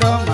ઘોડો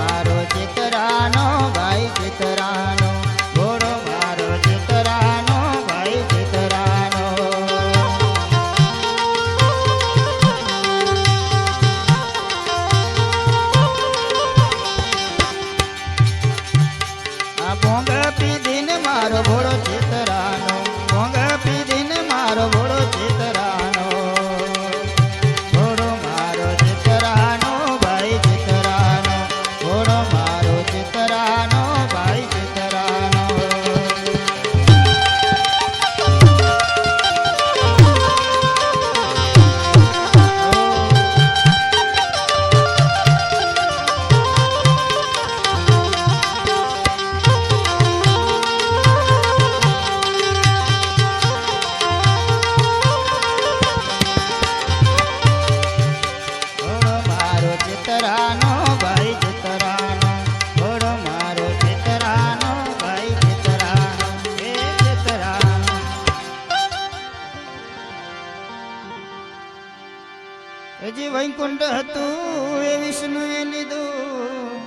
હજી વૈકુંઠ હતું એ વિષ્ણુએ લીધું.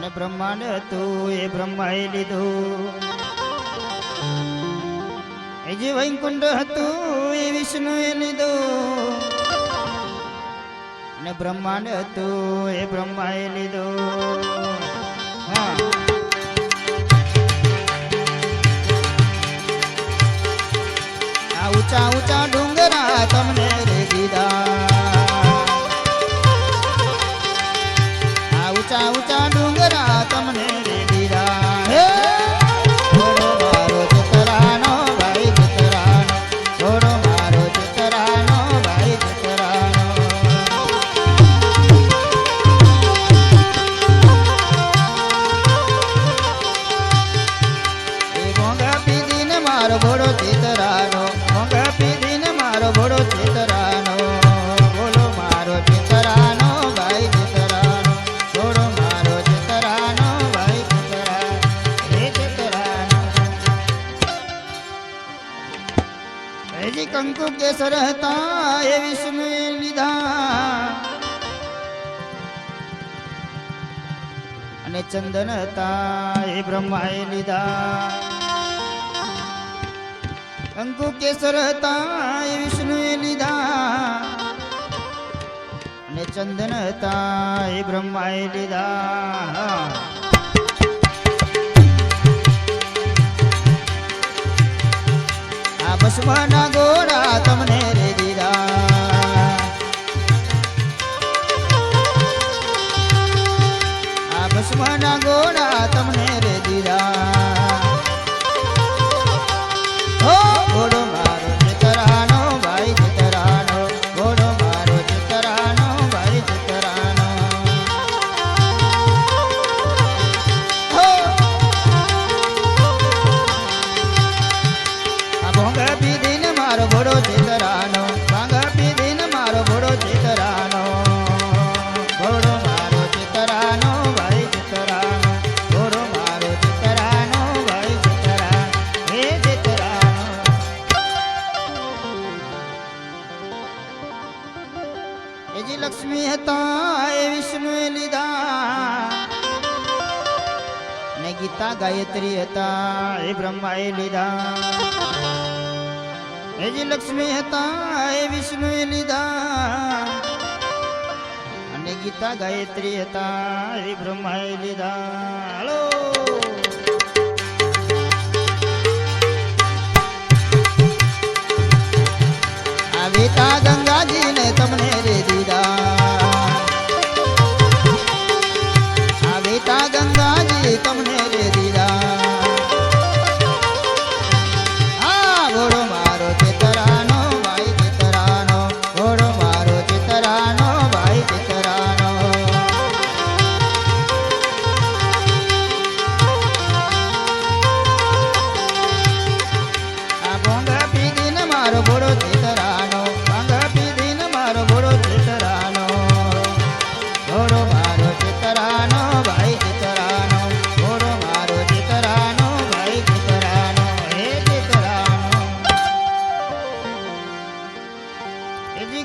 ને બ્રહ્માંડ હતું એ બ્રહ્માએ લીધું. હજી વૈકુંઠ હતું એ વિષ્ણુએ લીધું. ને બ્રહ્માંડ હતું એ બ્રહ્માએ લીધું. હા. ઊંચા ઊંચા ડુંગરા તમને મારો ઘોડો ચિતરાનો. મોંઘા પીધીને મારો ઘોડો ચિતરાનો. બોલો મારો ચિતરાનો ભાઈ ચિતરાનો. ઘોડો મારો ચિતરાનો ભાઈ ચિતરાનો. હે ચિતરાનો. હજી કંકુ કેસર હતા એ વિષ્ણુએ લીધા. અને ચંદન હતા એ બ્રહ્માએ લીધા. કંકુ કેસર હતા, એ વિષ્ણુએ લીધા. અને ચંદન હતા, એ બ્રહ્માએ લીધા. આ ભસ્મના ગોરા તમને રે દીધા. આ ભસ્મના ગોળા એજી લક્ષ્મી હતા એ વિષ્ણુએ લીધા ને ગીતા ગાયત્રી હતા એ બ્રહ્માએ લીધા એજી લક્ષ્મી હતા એ વિષ્ણુએ લીધા અને ગીતા ગાયત્રી હતા એ બ્રહ્માએ લીધા હલો વેતા ગંગાજીને તમને રે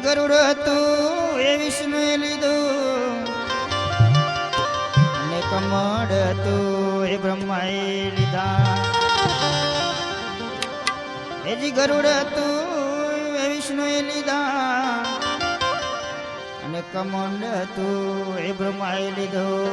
ગરુડ હતું એ વિષ્ણુએ લીધું. અને કમળ હતું એ બ્રહ્માએ લીધા. એજી ગરુડ હતું એ વિષ્ણુએ લીધા. અને કમંડ હતું એ બ્રહ્માએ લીધું.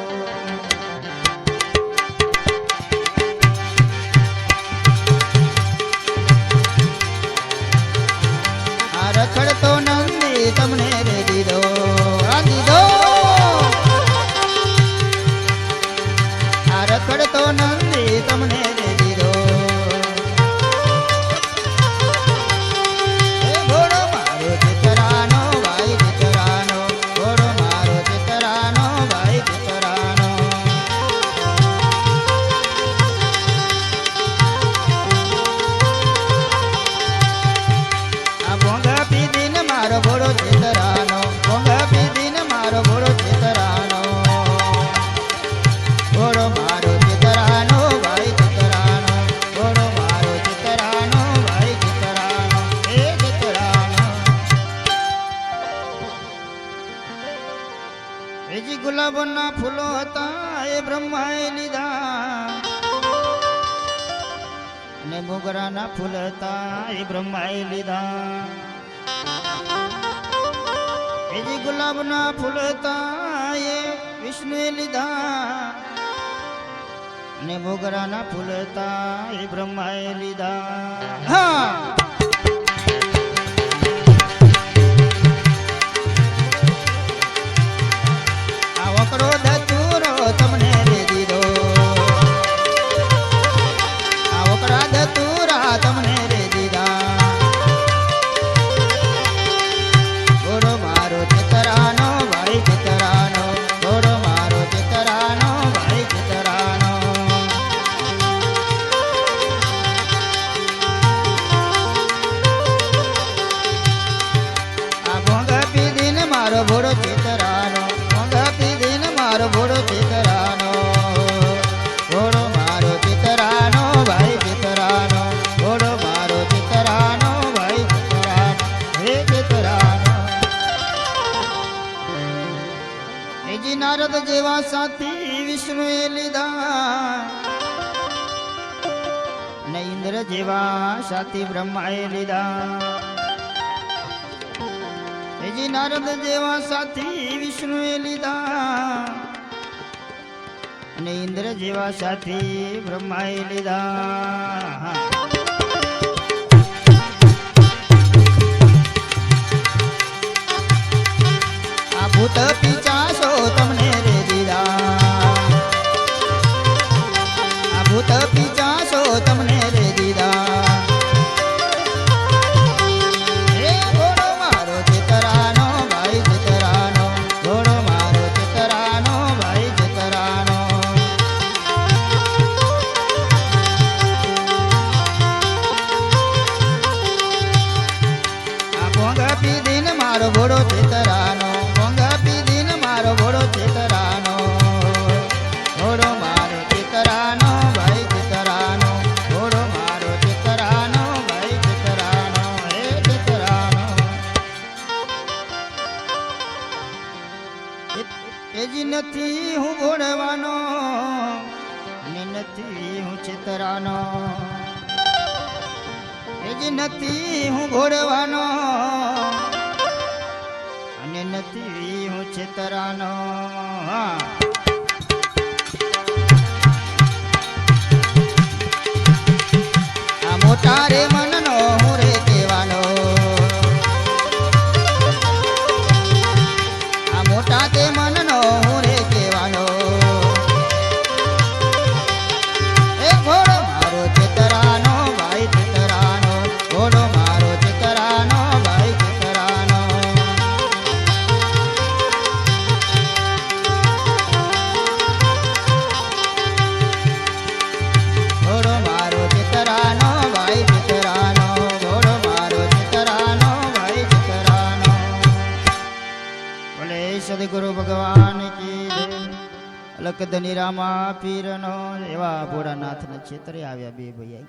ગુલાબના ફૂલો હતા એ બ્રહ્માએ લીધા અને મોગરાના ફૂલ હતા એ બ્રહ્માએ લીધા એ જે ગુલાબના ફૂલ હતા એ વિષ્ણુએ લીધા અને મોગરાના ફૂલ હતા એ બ્રહ્માએ લીધા હા આ નારદ જેવા સાથી વિષ્ણુએ લીધા. ને ઇન્દ્ર જેવા સાથી બ્રહ્માએ લીધા. જી નારદ જેવા સાથી વિષ્ણુએ લીધા. અને ઇન્દ્ર જેવા સાથી બ્રહ્માએ લીધા. ભૂત પિચાસો તમને નથી હું ભોળવાનો ને નથી હું ચિતરાનો. એજી નથી હું ભોળવાનો અને નથી હું ચિતરાનો. હા. મોટા રે મનનો ધની રામા પીરનો એવા ભોળાનાથના છેતરે આવ્યા બે ભૈયા